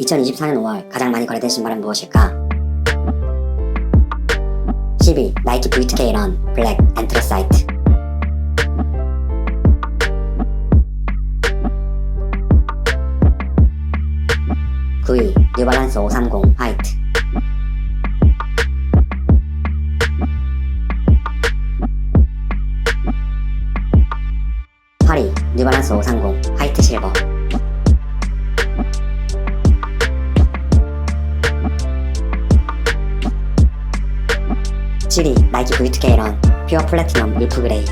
2024년 5월 가장 많이 거래된 신발은 무엇일까? 12. 나이키 V2K 런 블랙 엔트로사이트 9위 뉴발란스 530 화이트 8위 뉴발란스 530 화이트 실버 7위 나이키 V2K 런 퓨어 플래티넘 밀프 그레이.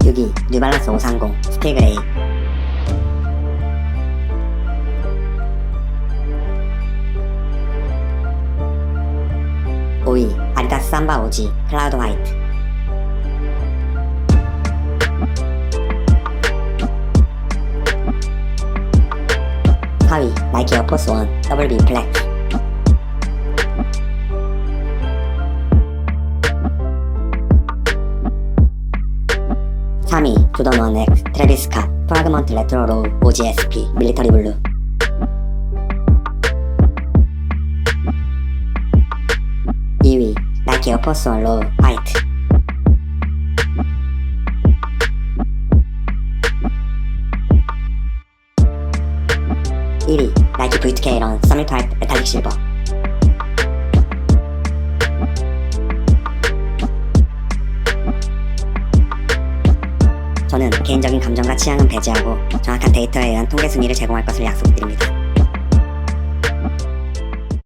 6위 뉴발란스 530 스틸 그레이. 5위 아디다스 삼바 오지 클라우드 화이트 4위 나이키 에어포스 원 WB 플렉 3위 두던원 X 트래비스 캇 프라그먼트 레트로 로우 OGSP 밀리터리 블루 2위 나이키 에어포스 원 로우 화이트 1위 나이키 V2K 런 서밋 화이트 메탈릭 실버 저는 개인적인 감정과 취향은 배제하고 정확한 데이터에 의한 통계 순위를 제공할 것을 약속드립니다.